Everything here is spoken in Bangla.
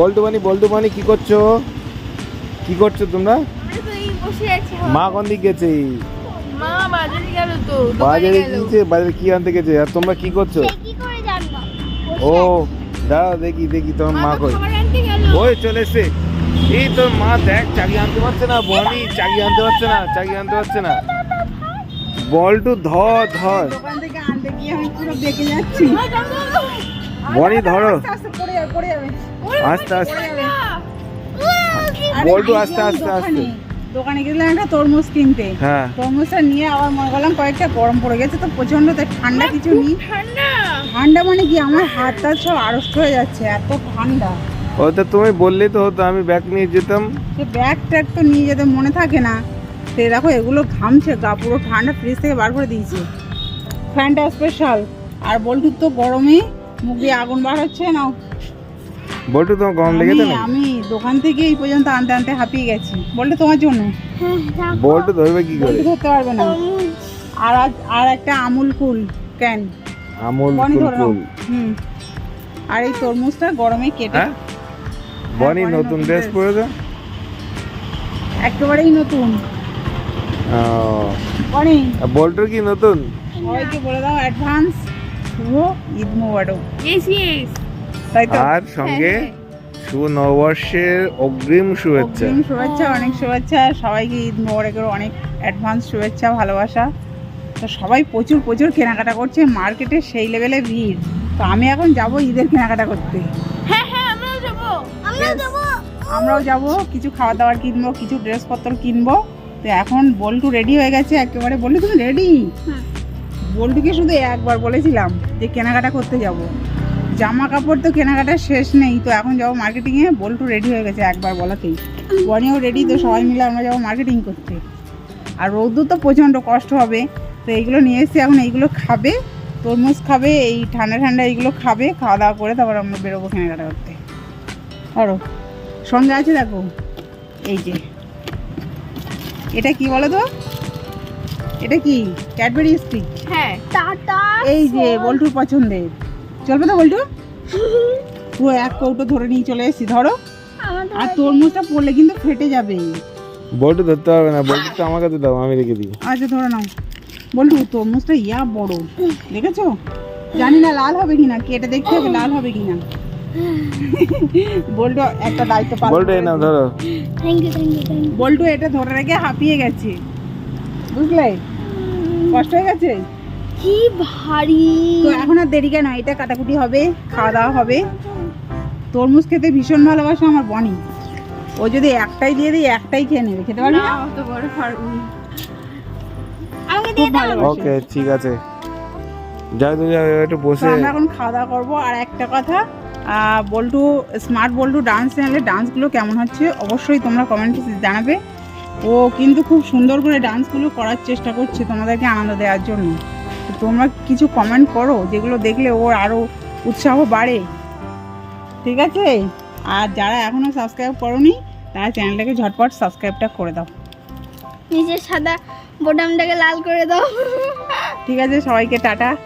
বল্টু বানি বল্টু কি করছ? কি করছ তোমরা? আমরা তো এই বসে আছি মা কোন দিক গেছে? বাজারে গেল বাজারে গিয়েছে? বাজারে কি আনতে গেছে? আর তোমরা কি করছ? সে কি করে জানব ও দাঁড়াও দেখি দেখি তোমার মা কই? ওই চলে এসে এই তোর মা দেখ চাকি আনতে পারছে না বনি চাকি আনতে পারছে না চাকি আনতে পারছে না। বলটু ধর ধর। দোকান থেকে আনতে গিয়ে আমি পুরো বেঁকে যাচ্ছি। বনি ধরো। পড়ে যাবে আস্তে আস্তে। বল্টু আস্তে আস্তে আস্তে। দোকানে। গেলাম একটা তরমুজ কিনতে। হ্যাঁ। তরমুজটা নিয়ে আবার মনে করলাম কয়েকটা গরম পড়ে গেছে তো প্রচণ্ড তাই ঠান্ডা কিছু নেই। ঠান্ডা। ঠান্ডা মানে কি? আমার হাত টাত সব আড়ষ্ট হয়ে যাচ্ছে এত ঠান্ডা। ও তো তুমি বললে তো হতো আমি ব্যাগ নিয়ে যেতাম। সে ব্যাগ ট্যাগ তো নিয়ে যেতে মনে থাকে না। তো এই দেখো এগুলো ঘামছে গা পুরো ঠান্ডা ফ্রিজ থেকে বার করে দিয়েছে। ফ্যানটা স্পেশাল আর বল্টুর তো গরমে মুখ দিয়ে আগুন বার হচ্ছে না বল্টু তোমার গরম লেগেছে আমি না আমি দোকান থেকে এই পর্যন্ত আনতে আনতে হাঁপিয়ে গেছি। বলতে তোমার জন্য? বল্টু ধরবে কি করে? ধরতে পারবে না। আর আর একটা Amul cool can Amul cool cool হুম। আর এই তরমুজটা গরমে কেটে হ্যাঁ? বনি বনি নতুন ড্রেস dress। পরেছে? একেবারেই নতুন। ও, বনি। আর বল্টুর কি নতুন? সবাইকে বলে দাও অ্যাডভান্স শুভ ঈদ মোবারক। ইয়েস ইয়েস আর সঙ্গে শুভ নববর্ষের অগ্রিম শুভেচ্ছা। অগ্রিম শুভেচ্ছা অনেক শুভেচ্ছা সবাইকে ঈদ মোবারকের অনেক অ্যাডভান্স শুভেচ্ছা ভালোবাসা। তো সবাই প্রচুর প্রচুর কেনাকাটা করছে মার্কেটে সেই লেভেলে ভিড়। তো আমি এখন যাব ঈদের কেনাকাটা করতে। হ্যাঁ হ্যাঁ আমরাও যাব। আমরাও Yes. আমরাও যাব কিছু খাওয়া দাওয়ার কিনবো কিছু ড্রেসপত্র কিনবো। তো এখন বল্টু রেডি হয়ে গেছে একেবারে বললি তুমি রেডি। বল্টুকে শুধু একবার বলেছিলাম যে কেনাকাটা করতে যাব। জামা কাপড় তো কেনাকাটা শেষ নেই তো এখন যাব মার্কেটিংয়ে বল্টু রেডি হয়ে গেছে একবার বলাতেই। বনিও রেডি তো সবাই মিলে আমরা যাব মার্কেটিং করতে। আর রৌদ্র তো প্রচণ্ড কষ্ট হবে তো এইগুলো নিয়ে এসেছি এখন এইগুলো খাবে তরমুজ খাবে এই ঠান্ডা ঠান্ডা এইগুলো খাবে খাওয়া দাওয়া করে তারপর আমরা বেরোবো কেনাকাটা করতে। আরও সঙ্গে আছে দেখো এই যে। এটা কি বলো তো? এটা কি? ক্যাডবেরি স্টিক হ্যাঁ টাটা এই যে বল্টুর পছন্দের। চলবে তো বল্টু? পুরো এক কৌটো ধরে নিয়ে চলে এসেছি ধরো। আর তরমুজটা পড়লে কিন্তু ফেটে যাবে। বল্টু ধরতে হবে না বল্টু তো আমার কাছে দাও আমি রেখে দিই। আচ্ছা ধরে নাও। বল্টু তরমুজটা ইয়া বড় দেখেছ? জানি না লাল হবে কিনা কেটে দেখতে হবে লাল হবে কিনা। বল্টু একটা দায়িত্ব পালন বল্টু এই নাও ধরো। Thank you thank you thank Boltu এটা ধরে রেখে হাঁপিয়ে গেছে। বুঝলে? কষ্ট হয়ে গেছে? কি ভারী। তো এখন আর দেরি কেন? এটা কাটাকুটি হবে খাওয়া দাওয়া হবে। তরমুজ খেতে ভীষণ ভালোবাসে আমার বনি। ও যদি একটাই দিয়ে দিই একটাই খেয়ে নেবে। খেতে পারবি না? অত বড় আমাকে দিয়ে দাও ওকে ঠিক আছে। যাও তুমি একটু বসে আমরা এখন খাওয়া দাওয়া করব। আর একটা কথা আহ, বল্টু স্মার্ট বল্টু ডান্স চ্যানেলে ডান্সগুলো কেমন হচ্ছে অবশ্যই তোমরা কমেন্টে জানাবে। ও কিন্তু খুব সুন্দর করে ডান্সগুলো করার চেষ্টা করছে তোমাদেরকে আনন্দ দেওয়ার জন্য। তোমরা কিছু কমেন্ট করো যেগুলো দেখলে ওর আরও উৎসাহ বাড়ে। ঠিক আছে? আর যারা এখনও সাবস্ক্রাইব করোনি তারা চ্যানেলটাকে ঝটপট সাবস্ক্রাইবটা করে দাও। নিজের সাদা বোটামটাকে লাল করে দাও। ঠিক আছে? সবাইকে টাটা।